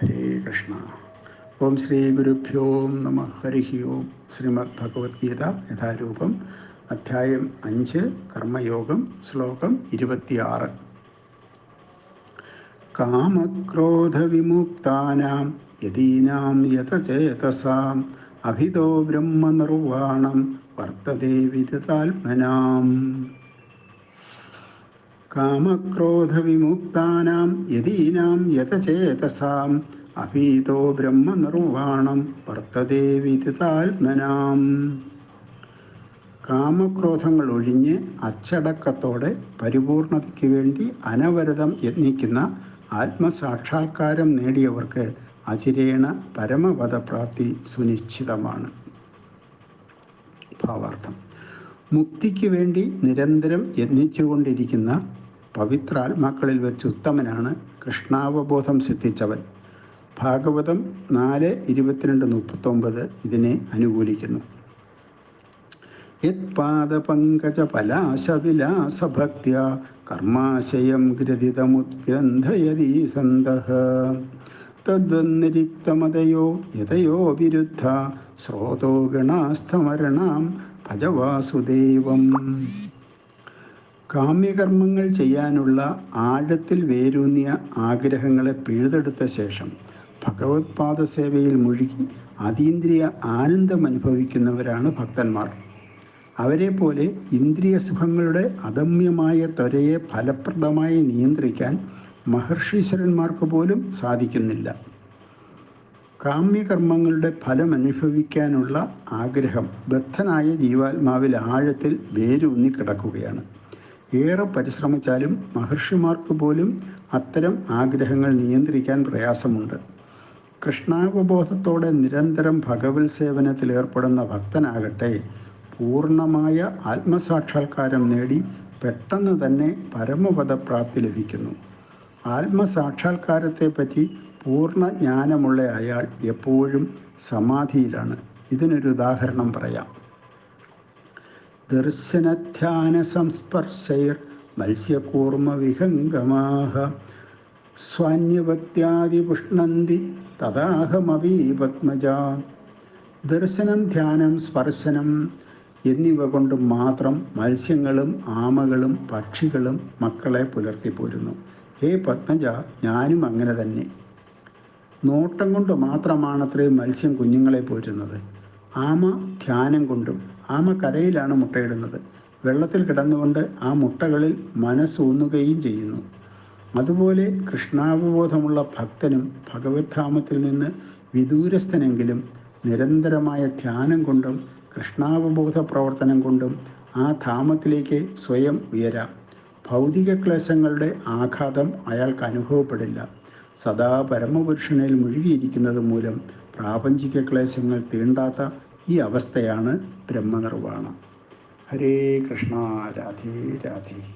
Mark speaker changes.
Speaker 1: ഹരേ കൃഷ്ണ. ഓം ശ്രീ ഗുരുഭ്യോ നമ. ഹരി ഓം. ശ്രീമദ് ഭഗവത്ഗീത യഥാരൂപം അധ്യായം അഞ്ച് കർമ്മയോഗം ശ്ലോകം ഇരുപത്തിയാറ്. കാമക്രോധവിമുക്താനാം യതീനാം യതചേതസാം അഭിതോ ബ്രഹ്മനിർവാണം വർത്തതേ വിദിതാത്മനാം. കാമക്രോധവിമുക്താനാം യതീനാം യതചേതസാം. അഭീതോ ബ്രഹ്മനിർവാണം വർത്തതേ കാമക്രോധങ്ങൾ ഒഴിഞ്ഞ് അച്ചടക്കത്തോടെ പരിപൂർണതയ്ക്ക് വേണ്ടി അനവരതം യത്നിക്കുന്ന ആത്മസാക്ഷാത്കാരം നേടിയവർക്ക് അചിരേണ പരമപദപ്രാപ്തി സുനിശ്ചിതമാണ്. ഭാവാർത്ഥം. മുക്തിക്ക് വേണ്ടി നിരന്തരം യത്നിച്ചുകൊണ്ടിരിക്കുന്ന പവിത്രാത്മാക്കളിൽ വെച്ച് ഉത്തമനാണ് കൃഷ്ണാവബോധം സിദ്ധിച്ചവൻ. ഭാഗവതം നാല് ഇരുപത്തിരണ്ട് മുപ്പത്തൊമ്പത് ഇതിനെ അനുകൂലിക്കുന്നു. യത്പാദപങ്കജ പലാശവിലാസഭക്ത്യ കർമാശയം ഗ്രഥിതമുദ്ഗ്രന്ഥയതി സന്തഃ തദ്വന്നിരിക്തമതയോ യതയോ വിരുദ്ധ ശ്രോതോ ഗണാസ്ഥമരണാം ഭജവാസുദേവം. കാമ്യകർമ്മങ്ങൾ ചെയ്യാനുള്ള ആഴത്തിൽ വേരൂന്നിയ ആഗ്രഹങ്ങളെ പിഴുതെടുത്ത ശേഷം ഭഗവത്പാദ സേവയിൽ മുഴുകി അതീന്ദ്രിയ ആനന്ദം അനുഭവിക്കുന്നവരാണ് ഭക്തന്മാർ. അവരെ പോലെ ഇന്ദ്രിയ സുഖങ്ങളുടെ അദമ്യമായ ത്വരയെ ഫലപ്രദമായി നിയന്ത്രിക്കാൻ മഹർഷീശ്വരന്മാർക്ക് പോലും സാധിക്കുന്നില്ല. കാമ്യകർമ്മങ്ങളുടെ ഫലം അനുഭവിക്കാനുള്ള ആഗ്രഹം ബദ്ധനായ ജീവാത്മാവിൽ ആഴത്തിൽ വേരൂന്നി കിടക്കുകയാണ്. ഏറെ പരിശ്രമിച്ചാലും മഹർഷിമാർക്ക് പോലും അത്തരം ആഗ്രഹങ്ങൾ നിയന്ത്രിക്കാൻ പ്രയാസമുണ്ട്. കൃഷ്ണാവബോധത്തോടെ നിരന്തരം ഭഗവത് സേവനത്തിൽ ഏർപ്പെടുന്ന ഭക്തനാകട്ടെ പൂർണമായ ആത്മസാക്ഷാത്കാരം നേടി പെട്ടെന്ന് തന്നെ പരമപദപ്രാപ്തി ലഭിക്കുന്നു. ആത്മസാക്ഷാത്കാരത്തെപ്പറ്റി പൂർണ ജ്ഞാനമുള്ള അയാൾ എപ്പോഴും സമാധിയിലാണ്. ഇതിനൊരു ഉദാഹരണം പറയാം. ദർശനധ്യാന സംസ്പർശൈർ മത്സ്യകൂർമ്മ വിഹംഗമാഹ സ്വാന്യവത്യാദി പുഷ്ണന്തി തദാഹമവീ പത്മജ ദർശനം ധ്യാനം സ്പർശനം എന്നിവ കൊണ്ട് മാത്രം മത്സ്യങ്ങളും ആമകളും പക്ഷികളും മക്കളെ പുലർത്തിപ്പോരുന്നു. ഹേ പത്മജ ഞാനും അങ്ങനെ തന്നെ. നോട്ടം കൊണ്ട് മാത്രമാണത്രേ മത്സ്യം കുഞ്ഞുങ്ങളെ പോരുന്നത് ആമ ധ്യാനം കൊണ്ടും ആമ കരയിലാണ് മുട്ടയിടുന്നത്. വെള്ളത്തിൽ കിടന്നുകൊണ്ട് ആ മുട്ടകളിൽ മനസ്സൂന്നുകയും ചെയ്യുന്നു. അതുപോലെ കൃഷ്ണാവബോധമുള്ള ഭക്തനും ഭഗവത്ധാമത്തിൽ നിന്ന് വിദൂരസ്ഥനെങ്കിലും നിരന്തരമായ ധ്യാനം കൊണ്ടും കൃഷ്ണാവബോധ പ്രവർത്തനം കൊണ്ടും ആ ധാമത്തിലേക്ക് സ്വയം ഉയരാം. ഭൗതിക ക്ലേശങ്ങളുടെ ആഘാതം അയാൾക്ക് അനുഭവപ്പെടില്ല. സദാ പരമപുരുഷനിൽ മുഴുകിയിരിക്കുന്നത് മൂലം പ്രാപഞ്ചിക ക്ലേശങ്ങൾ തീണ്ടാത്ത ഈ അവസ്ഥയാണ് ബ്രഹ്മനിർവാണം. ഹരേ കൃഷ്ണ രാധേ രാധേ.